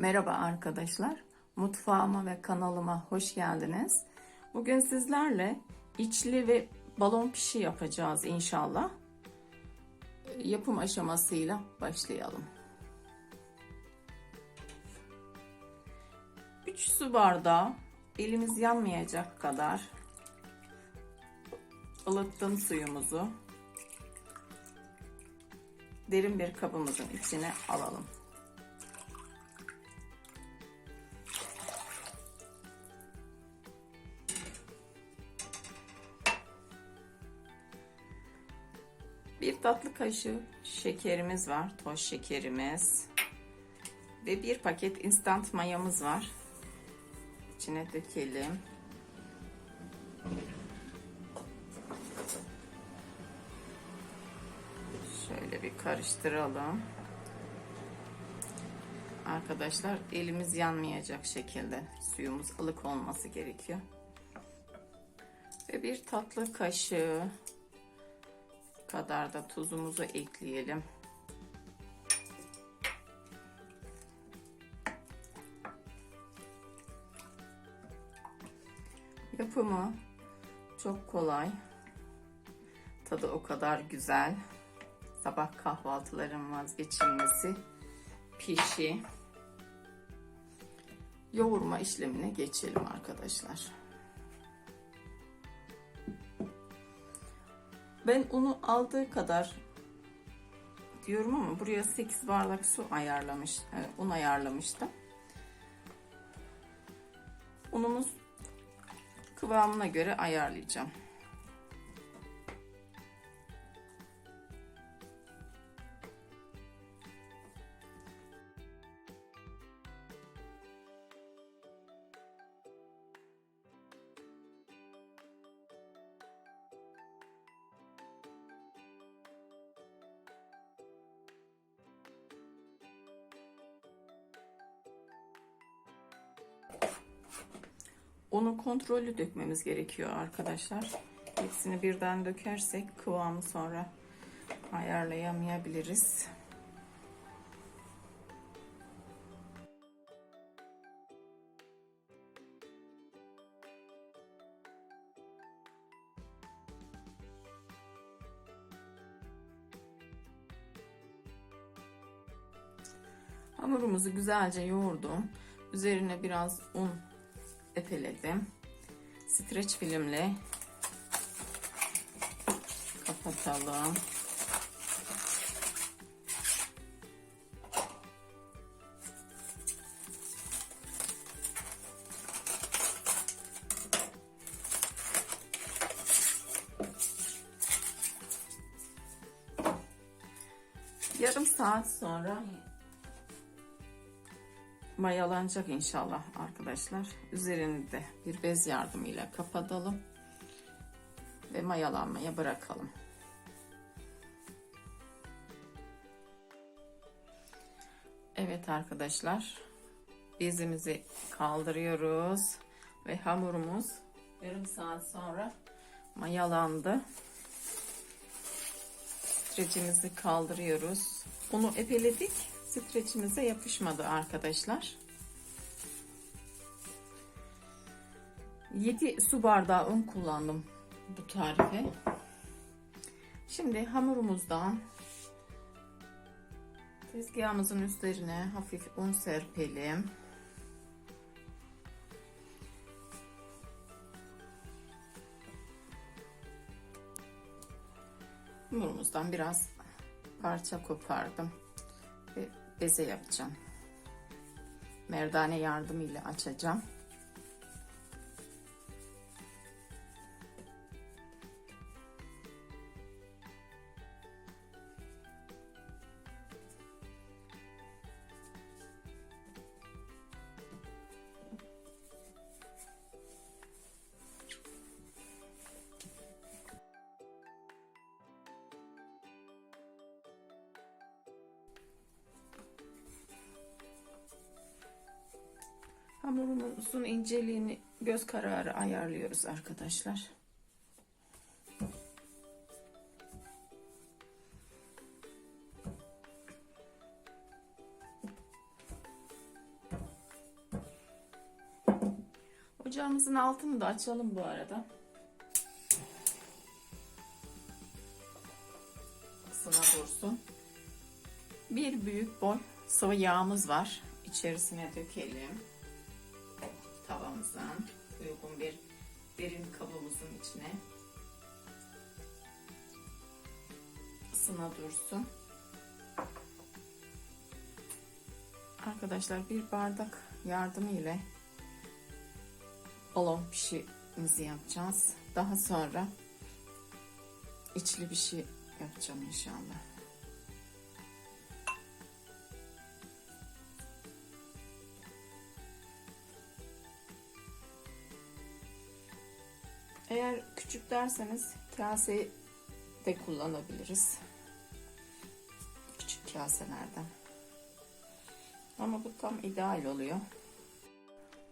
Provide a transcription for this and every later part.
Merhaba arkadaşlar. Mutfağıma ve kanalıma hoş geldiniz. Bugün sizlerle içli ve balon pişi yapacağız inşallah. Yapım aşamasıyla başlayalım. 3 su bardağı elimiz yanmayacak kadar ılıttım suyumuzu derin bir kabımızın içine alalım. Bir tatlı kaşığı şekerimiz var, toz şekerimiz. Ve bir paket instant mayamız var. İçine dökelim. Şöyle bir karıştıralım. Arkadaşlar elimiz yanmayacak şekilde suyumuz ılık olması gerekiyor. Ve bir tatlı kaşığı kadar da tuzumuzu ekleyelim. Yapımı çok kolay. Tadı o kadar güzel. Sabah kahvaltıların vazgeçilmesi pişi. Yoğurma işlemine geçelim arkadaşlar. Ben unu aldığı kadar diyorum ama buraya 8 bardak su ayarlamış, e, un ayarlamıştım. Unumuz kıvamına göre ayarlayacağım. Unu kontrollü dökmemiz gerekiyor arkadaşlar. Hepsini birden dökersek kıvamı sonra ayarlayamayabiliriz. Hamurumuzu güzelce yoğurdum. Üzerine biraz un epeledim. Streç filmle kapatalım. Yarım saat sonra mayalanacak inşallah arkadaşlar. Üzerini de bir bez yardımıyla kapatalım ve mayalanmaya bırakalım. Evet arkadaşlar bezimizi kaldırıyoruz ve hamurumuz yarım saat sonra mayalandı. Streçimizi kaldırıyoruz. Bunu epeledik streçimize yapışmadı arkadaşlar. 7 su bardağı un kullandım bu tarife. Şimdi hamurumuzdan tezgahımızın üzerine hafif un serpelim. Hamurumuzdan biraz parça kopardım beze yapacağım. Merdane yardımıyla açacağım. Hamurumuzun inceliğini göz kararı ayarlıyoruz arkadaşlar. Ocağımızın altını da açalım bu arada. Isına dursun. Bir büyük boy sıvı yağımız var. İçerisine dökelim. Tavamızdan uygun bir derin kabımızın içine. Isına dursun. Arkadaşlar bir bardak yardımı ile balon pişimizi yapacağız. Daha sonra içli bir şey yapacağım inşallah. Eğer küçük derseniz kase de kullanabiliriz. Küçük kaselerden. Ama bu tam ideal oluyor.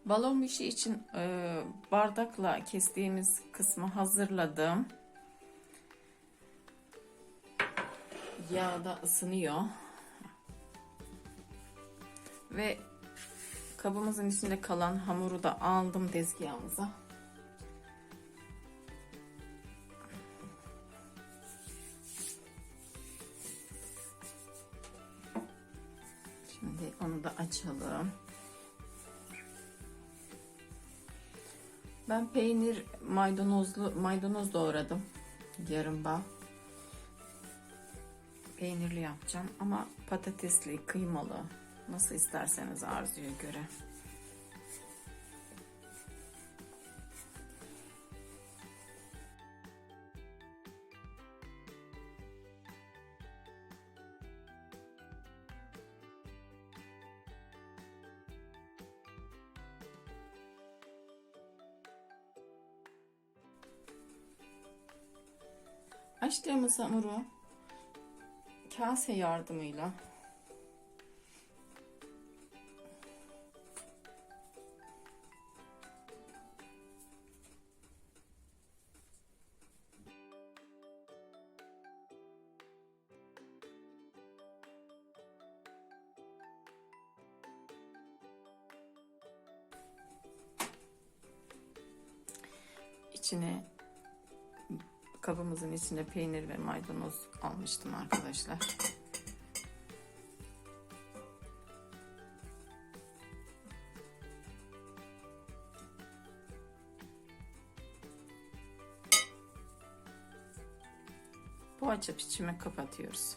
Balon işi için e, bardakla kestiğimiz kısmı hazırladım. Yağ da ısınıyor. Ve kabımızın içinde kalan hamuru da aldım tezgahımıza. Açalım. Ben peynir maydanozlu maydanoz doğradım. Yarım bağ. Peynirli yapacağım ama patatesli, kıymalı nasıl isterseniz arzuya göre. Açtığımız hamuru kase yardımıyla. İçine kabımızın içinde peynir ve maydanoz almıştım arkadaşlar. Bu açıp içime kapatıyoruz.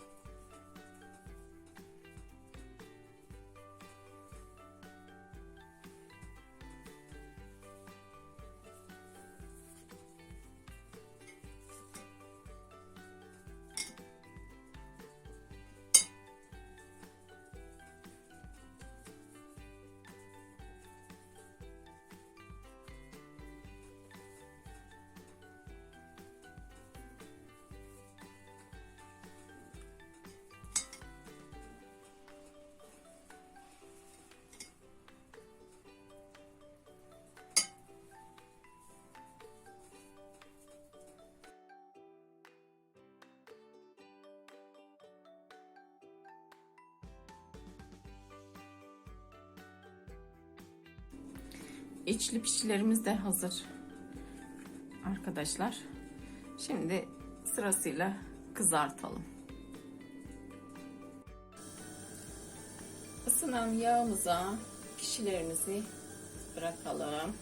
İçli pişilerimiz de hazır. Arkadaşlar. Şimdi sırasıyla kızartalım. Isınan yağımıza pişilerimizi bırakalım.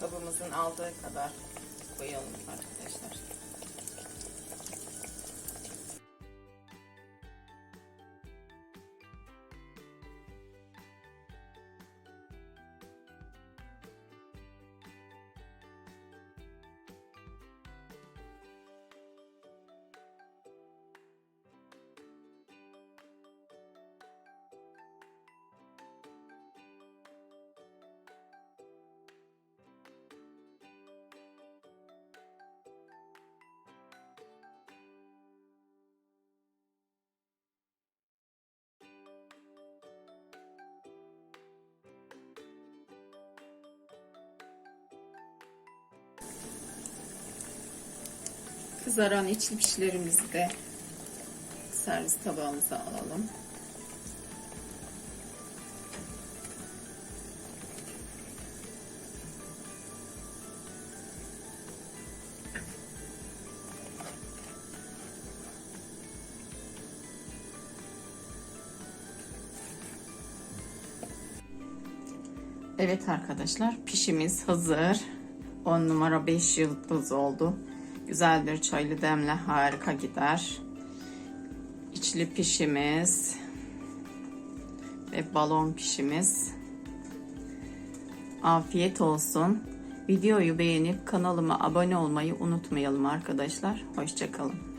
Kabımızın aldığı kadar koyalım arkadaşlar. Kızaran içli pişlerimizi de servis tabağımıza alalım. Evet arkadaşlar pişimiz hazır. 10 numara 5 yıldız oldu. Güzel bir çaylı demle harika gider. İçli pişimiz ve balon pişimiz. Afiyet olsun. Videoyu beğenip kanalıma abone olmayı unutmayalım arkadaşlar. Hoşçakalın.